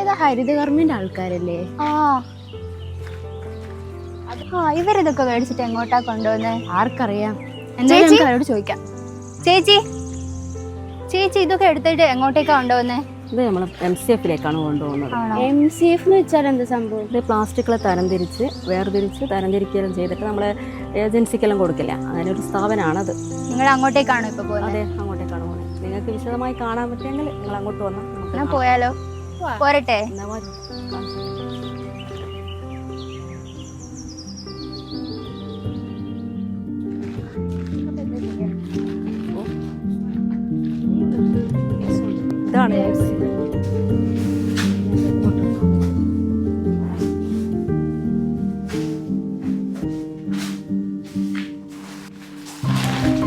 ഇത് ഹരിതകർമ്മിന്റെ ആൾക്കാരല്ലേ? ആ. ആ ഇവരിതൊക്കെ മേടിച്ചിട്ട് എങ്ങോട്ടാ കൊണ്ടുവന്നേ? ആർക്കറിയാം. എന്തായാലും നമുക്ക് അവരോട് ചോദിക്കാം. ചേച്ചി? ചേച്ചി ഇതൊക്കെ എടുത്തിട്ട് എങ്ങോട്ടേക്കാ കൊണ്ടുവന്നേ? ഇത് നമ്മൾ എം സി എഫിലേക്കാണ് കൊണ്ടുപോകുന്നത്. ആണോ? എം സി എഫ് എന്ന് വെച്ചാൽ എന്ത് സംഭവം? ഇത് പ്ലാസ്റ്റിക്കുകളെ തരംതിരിച്ച് വേർതിരിച്ച് തരംതിരിക്കലും ചെയ്തിട്ട് നമ്മൾ ഏജൻസിക്കെല്ലാം കൊടുക്കില്ല. അങ്ങനെ ഒരു സ്ഥാപനമാണത്. നിങ്ങൾ അങ്ങോട്ടേക്കാണോ ഇപ്പൊ പോകുന്നത് അതെ അങ്ങോട്ടേക്കാണ് പോകുന്നത് നിങ്ങൾക്ക് വിശദമായി കാണാൻ പറ്റുമെങ്കിൽ നിങ്ങൾ അങ്ങോട്ട് വന്നാൽ നമുക്ക് എന്നാ പോയാലോ? പോരട്ടെ.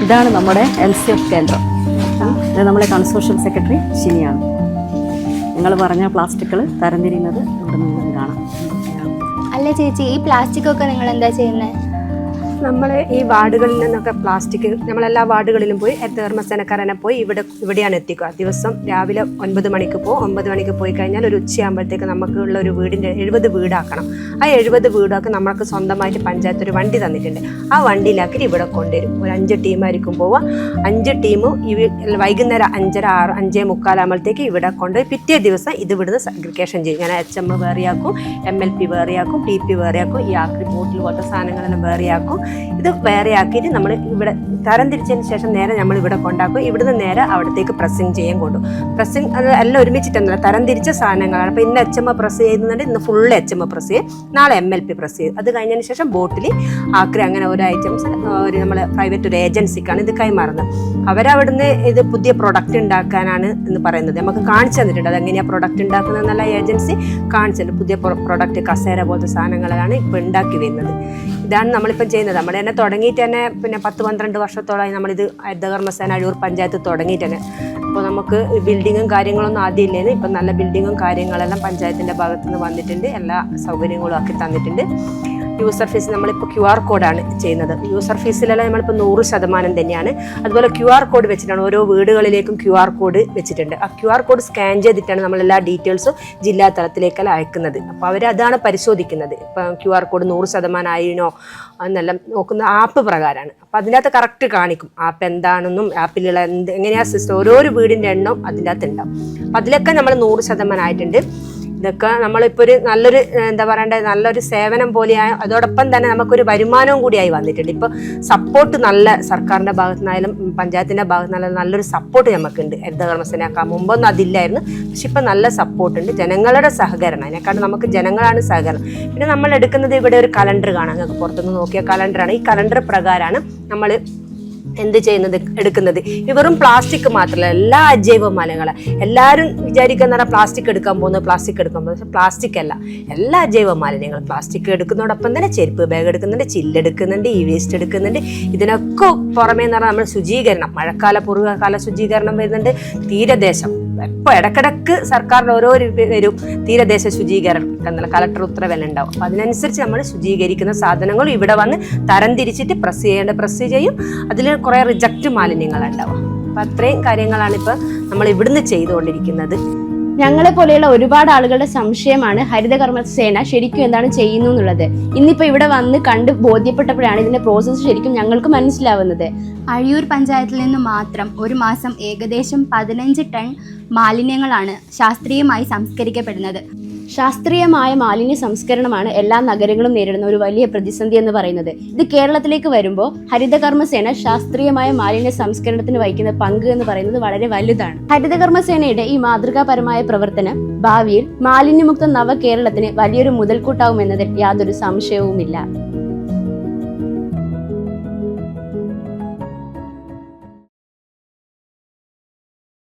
ഇതാണ്. നമ്മുടെ എൽ സി എഫ് കേന്ദ്രം. ഇത് നമ്മുടെ കൺസോഷ്യൽ സെക്രട്ടറി ഷിനിയാണ്. നിങ്ങൾ പറഞ്ഞ പ്ലാസ്റ്റിക്കുകൾ തരംതിരിയുന്നത് ഇവിടെ നിന്ന് കാണാം. അല്ല ചേച്ചി ഈ പ്ലാസ്റ്റിക് ഒക്കെ നിങ്ങൾ എന്താ ചെയ്യുന്നത് നമ്മൾ ഈ വാർഡുകളിൽ നിന്നൊക്കെ പ്ലാസ്റ്റിക് നമ്മളെല്ലാ വാർഡുകളിലും പോയി ധർമ്മസേനക്കാരനെ പോയി ഇവിടെ ഇവിടെയാണ് എത്തിക്കുക. ദിവസം രാവിലെ ഒൻപത് മണിക്ക് പോകും ഒമ്പത് മണിക്ക് പോയി കഴിഞ്ഞാൽ ഒരു ഉച്ചയാകുമ്പോഴത്തേക്ക് നമുക്കുള്ള ഒരു വീടിന്റെ എഴുപത് വീടാക്കണം. ആ എഴുപത് വീടൊക്കെ നമ്മൾക്ക് സ്വന്തമായിട്ട് പഞ്ചായത്ത് ഒരു വണ്ടി തന്നിട്ടുണ്ട്. ആ വണ്ടിയിലാക്കിയിട്ട് ഇവിടെ കൊണ്ടുവരും. ഒരു അഞ്ച് ടീമായിരിക്കും പോവുക. അഞ്ച് ടീമും ഈ വൈകുന്നേരം അഞ്ചര ആറ് അഞ്ചേ മുക്കാലാകുമ്പോഴത്തേക്ക് ഇവിടെ കൊണ്ടുപോയി പിറ്റേ ദിവസം ഇത് ഇവിടുന്ന് സഗ്രിഗേഷൻ ചെയ്യും. ഞാൻ എച്ച് എം വേറെയാക്കും എം എൽ പി വേറെയാക്കും ടി പി വേറെയാക്കും ഈ ആക്രി ബോട്ടിൽ പോലത്തെ സാധനങ്ങളെല്ലാം വേറെയാക്കും. ഇത് വേറെ ആക്കിയിട്ട് നമ്മൾ ഇവിടെ തരം തിരിച്ചതിന് ശേഷം നേരെ നമ്മൾ ഇവിടെ കൊണ്ടാക്കും. ഇവിടുന്ന് നേരെ അവിടത്തേക്ക് പ്രസ്സിങ് ചെയ്യാൻ കൊണ്ടു. പ്രസ്സിങ് അത് എല്ലാം ഒരുമിച്ചിട്ടൊന്നുമില്ല. തരം തിരിച്ച സാധനങ്ങളാണ്. അപ്പോൾ ഇന്ന് എച്ച് എം പ്രസ് ചെയ്യുന്നുണ്ട്. ഇന്ന് ഫുൾ എച്ച് എം പ്രസ് ചെയ്യും. നാളെ എം എൽ പി പ്രസ് ചെയ്യും. അത് കഴിഞ്ഞതിന് ശേഷം ബോട്ടിൽ ആക്രി അങ്ങനെ ഒരു ഐറ്റംസ് ഒരു നമ്മൾ പ്രൈവറ്റ് ഒരു ഏജൻസിക്കാണ് ഇത് കൈമാറുന്നത്. അവരവിടുന്ന് ഇത് പുതിയ പ്രൊഡക്റ്റ് ഉണ്ടാക്കാനാണ് എന്ന് പറയുന്നത്. നമുക്ക് കാണിച്ചു തന്നിട്ടുണ്ട്. അത് എങ്ങനെയാണ് പ്രൊഡക്റ്റ് ഉണ്ടാക്കുന്നത് എന്നുള്ള ഏജൻസി കാണിച്ചിട്ടുണ്ട് പുതിയ പ്രൊഡക്റ്റ് കസേര പോലത്തെ സാധനങ്ങളാണ് ഇപ്പോൾ ഉണ്ടാക്കി വരുന്നത്. ഇതാണ് നമ്മളിപ്പം ചെയ്യുന്നത്. നമ്മൾ തന്നെ തുടങ്ങിയിട്ട് തന്നെ പിന്നെ പത്ത് പന്ത്രണ്ട് വർഷത്തോളമായി നമ്മളിത് ഹരിതകർമ്മസേന അഴൂർ പഞ്ചായത്ത് തുടങ്ങിയിട്ട് തന്നെ. അപ്പോൾ നമുക്ക് ബിൽഡിങ്ങും കാര്യങ്ങളൊന്നും ആദ്യം ഇല്ലേന്ന്. ഇപ്പം നല്ല ബിൽഡിങ്ങും കാര്യങ്ങളെല്ലാം പഞ്ചായത്തിന്റെ ഭാഗത്തുനിന്ന് വന്നിട്ടുണ്ട്. എല്ലാ സൗകര്യങ്ങളും ആക്കി തന്നിട്ടുണ്ട്. യൂസർ ഫീസ് നമ്മളിപ്പോൾ ക്യു ആർ കോഡാണ് ചെയ്യുന്നത്. യൂസർ ഫീസിലെല്ലാം നമ്മളിപ്പോൾ നൂറ് ശതമാനം തന്നെയാണ്. അതുപോലെ ക്യു ആർ കോഡ് വെച്ചിട്ടാണ് ഓരോ വീടുകളിലേക്കും ക്യു ആർ കോഡ് വെച്ചിട്ടുണ്ട്. ആ ക്യു ആർ കോഡ് സ്കാൻ ചെയ്തിട്ടാണ് നമ്മൾ എല്ലാ ഡീറ്റെയിൽസും ജില്ലാ തലത്തിലേക്കെല്ലാം അയക്കുന്നത്. അപ്പോൾ അവരതാണ് പരിശോധിക്കുന്നത്. ഇപ്പം ക്യു ആർ കോഡ് നൂറ് ശതമാനം ആയിനോ എന്നെല്ലാം നോക്കുന്ന ആപ്പ് പ്രകാരമാണ് അപ്പോൾ അതിനകത്ത് കറക്റ്റ് കാണിക്കും. ആപ്പ് എന്താണെന്നും ആപ്പിലുള്ള എന്ത് എങ്ങനെയാ സിസ്റ്റം ഓരോരോ വീടിന്റെ എണ്ണം അതിന്റെ അകത്ത് ഉണ്ടാവും. അപ്പോൾ അതിലൊക്കെ നമ്മൾ നൂറ് ശതമാനം ആയിട്ടുണ്ട്. ഇതൊക്കെ നമ്മളിപ്പോൾ ഒരു നല്ലൊരു എന്താ പറയണ്ടേ നല്ലൊരു സേവനം പോലെയായ അതോടൊപ്പം തന്നെ നമുക്കൊരു വരുമാനവും കൂടിയായി വന്നിട്ടുണ്ട്. ഇപ്പോൾ സപ്പോർട്ട് നല്ല സർക്കാരിന്റെ ഭാഗത്തു നിന്നായാലും പഞ്ചായത്തിന്റെ ഭാഗത്തു നിന്നായാലും നല്ലൊരു സപ്പോർട്ട് നമുക്കുണ്ട്. ഹരിതകർമ്മസേനക്കാൻ മുമ്പൊന്നും അതില്ലായിരുന്നു. പക്ഷെ ഇപ്പം നല്ല സപ്പോർട്ടുണ്ട് ജനങ്ങളുടെ സഹകരണം അതിനെക്കാളും നമുക്ക് ജനങ്ങളാണ് സഹകരണം. പിന്നെ നമ്മൾ എടുക്കുന്നത് ഇവിടെ ഒരു കലണ്ടർ കാണാം. നിങ്ങൾക്ക് പുറത്തുനിന്ന് നോക്കിയ കലണ്ടറാണ് ഈ കലണ്ടർ പ്രകാരമാണ് നമ്മൾ എന്ത് ചെയ്യുന്നത് എടുക്കുന്നത്? ഇവറും പ്ലാസ്റ്റിക് മാത്രമല്ല എല്ലാ അജൈവ മലകളെ. എല്ലാവരും വിചാരിക്കുന്ന പ്ലാസ്റ്റിക് എടുക്കാൻ പോകുന്നത് പ്ലാസ്റ്റിക് എടുക്കാൻ പോകുന്നത്. പ്ലാസ്റ്റിക് അല്ല. എല്ലാ അജൈവ മാലിന്യങ്ങൾ പ്ലാസ്റ്റിക് എടുക്കുന്നതോടൊപ്പം തന്നെ ചെരുപ്പ് ബാഗ് എടുക്കുന്നുണ്ട് ചില്ലെടുക്കുന്നുണ്ട് ഈ വേസ്റ്റ് എടുക്കുന്നുണ്ട്. ഇതിനൊക്കെ പുറമേ എന്ന് പറഞ്ഞാൽ നമ്മൾ ശുചീകരണം മഴക്കാല പൂർവകാല ശുചീകരണം വരുന്നുണ്ട്. തീരദേശം. എപ്പോൾ ഇടക്കിടക്ക് സർക്കാരിന് ഓരോ വരും. തീരദേശ ശുചീകരണം. എന്നുള്ള കളക്ടർ ഉത്തരവെല്ലാം ഉണ്ടാവും. അപ്പം അതിനനുസരിച്ച് നമ്മൾ ശുചീകരിക്കുന്ന സാധനങ്ങൾ ഇവിടെ വന്ന് തരം തിരിച്ചിട്ട് പ്രസ് ചെയ്യേണ്ട പ്രസ് ചെയ്യും. അതിൽ കുറേ റിജക്റ്റ് മാലിന്യങ്ങളുണ്ടാവും അപ്പം അത്രയും കാര്യങ്ങളാണ് ഇപ്പം നമ്മൾ ഇവിടുന്ന് ചെയ്തുകൊണ്ടിരിക്കുന്നത്. ഞങ്ങളെ പോലെയുള്ള ഒരുപാട് ആളുകളുടെ സംശയമാണ് ഹരിതകർമ്മ സേന ശരിക്കും എന്താണ് ചെയ്യുന്നു എന്നുള്ളത്. ഇന്നിപ്പോ ഇവിടെ വന്ന് കണ്ട് ബോധ്യപ്പെട്ടപ്പോഴാണ് ഇതിന്റെ പ്രോസസ്സ് ശരിക്കും ഞങ്ങൾക്ക് മനസ്സിലാവുന്നത്. അഴിയൂർ പഞ്ചായത്തിൽ നിന്ന് മാത്രം ഒരു മാസം ഏകദേശം പതിനഞ്ച് ടൺ മാലിന്യങ്ങളാണ് ശാസ്ത്രീയമായി സംസ്കരിക്കപ്പെടുന്നത്. ശാസ്ത്രീയമായ മാലിന്യ സംസ്കരണമാണ് എല്ലാ നഗരങ്ങളും നേരിടുന്ന ഒരു വലിയ പ്രതിസന്ധി എന്ന് പറയുന്നത്. ഇത് കേരളത്തിലേക്ക് വരുമ്പോൾ ഹരിതകർമ്മസേന ശാസ്ത്രീയമായ മാലിന്യ സംസ്കരണത്തിന് വഹിക്കുന്ന പങ്ക് എന്ന് പറയുന്നത് വളരെ വലുതാണ്. ഹരിതകർമ്മസേനയുടെ ഈ മാതൃകാപരമായ പ്രവർത്തനം ഭാവിയിൽ മാലിന്യമുക്ത നവ കേരളത്തിന് വലിയൊരു മുതൽക്കൂട്ടാവുമെന്നതിൽ യാതൊരു സംശയവുമില്ല.